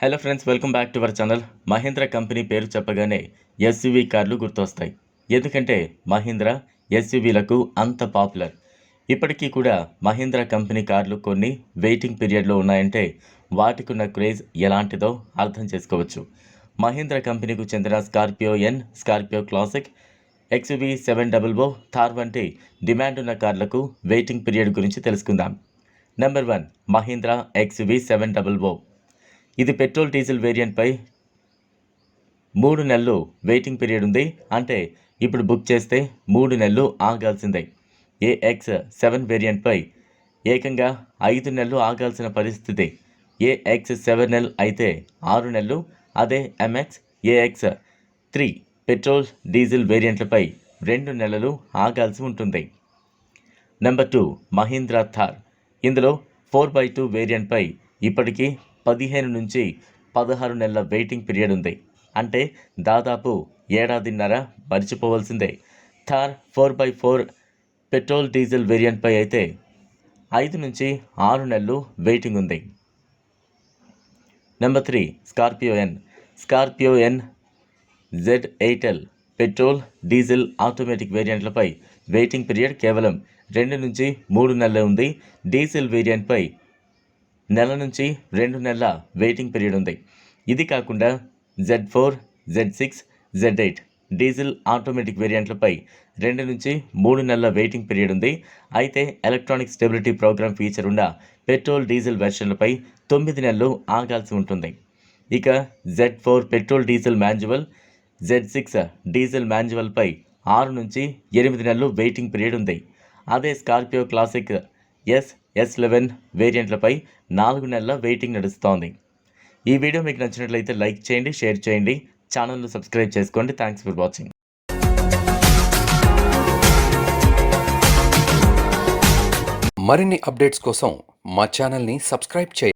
Hello friends welcome back to our channel. Mahindra company పేరు చెప్పగానే SUV కార్లు గుర్తొస్తాయి. ఎందుకంటే మహీంద్ర ఎస్యువీలకు అంత పాపులర్. ఇప్పటికీ కూడా మహీంద్ర కంపెనీ కార్లు కొన్ని వెయిటింగ్ పీరియడ్లో ఉన్నాయంటే వాటికున్న క్రేజ్ ఎలాంటిదో అర్థం చేసుకోవచ్చు. మహీంద్ర కంపెనీకు చెందిన Scorpio N Scorpio classic XUV seven double O Thar వంటి డిమాండ్ ఉన్న కార్లకు వెయిటింగ్ పీరియడ్ గురించి తెలుసుకుందాం. Number one Mahindra XUV seven double O. ఇది పెట్రోల్ డీజిల్ వేరియంట్పై మూడు నెలలు వెయిటింగ్ పీరియడ్ ఉంది. అంటే ఇప్పుడు బుక్ చేస్తే మూడు నెలలు ఆగాల్సిందే. ఏఎక్స్ సెవెన్ వేరియంట్పై ఏకంగా ఐదు నెలలు ఆగాల్సిన పరిస్థితి. ఏఎక్స్ సెవెన్ ఎల్ అయితే ఆరు నెలలు అదే MX AX three petrol diesel వేరియంట్లపై రెండు నెలలు ఆగాల్సి ఉంటుంది. Number two Mahindra Thar. ఇందులో ఫోర్ బై టూ వేరియంట్పై ఇప్పటికీ పదిహేను నుంచి పదహారు నెలల వెయిటింగ్ పీరియడ్ ఉంది. అంటే దాదాపు ఏడాదిన్నర మరిచిపోవలసిందే. Thar four by four petrol diesel వేరియంట్పై అయితే ఐదు నుంచి ఆరు నెలలు వెయిటింగ్ ఉంది. Number three Scorpio N. Scorpio N Z eight L petrol diesel automatic వేరియంట్లపై waiting period కేవలం రెండు నుంచి మూడు నెలలే ఉంది. డీజిల్ వేరియంట్పై నెల నుంచి రెండు నెలల వెయిటింగ్ పీరియడ్ ఉంది. ఇది కాకుండా Z four Z six Z eight diesel automatic వేరియంట్లపై రెండు నుంచి మూడు నెలల వెయిటింగ్ పీరియడ్ ఉంది. అయితే ఎలక్ట్రానిక్ స్టెబిలిటీ ప్రోగ్రామ్ ఫీచర్ ఉన్న పెట్రోల్ డీజిల్ వెర్షన్లపై తొమ్మిది నెలలు ఆగాల్సి ఉంటుంది. ఇక Z four petrol diesel manual Z six diesel మాన్యువల్పై ఆరు నుంచి ఎనిమిది నెలలు వెయిటింగ్ పీరియడ్ ఉంది. అదే Scorpio classic S S eleven వేరియంట్లపై నాలుగు నెలల వెయిటింగ్ నడుస్తోంది. ఈ వీడియో మీకు నచ్చినట్లయితే లైక్ చేయండి షేర్ చేయండి ఛానల్ను సబ్స్క్రైబ్ చేసుకోండి. థ్యాంక్స్ ఫర్ వాచింగ్ మరిన్ని అప్డేట్స్ కోసం మా ఛానల్ని సబ్స్క్రైబ్ చేయండి.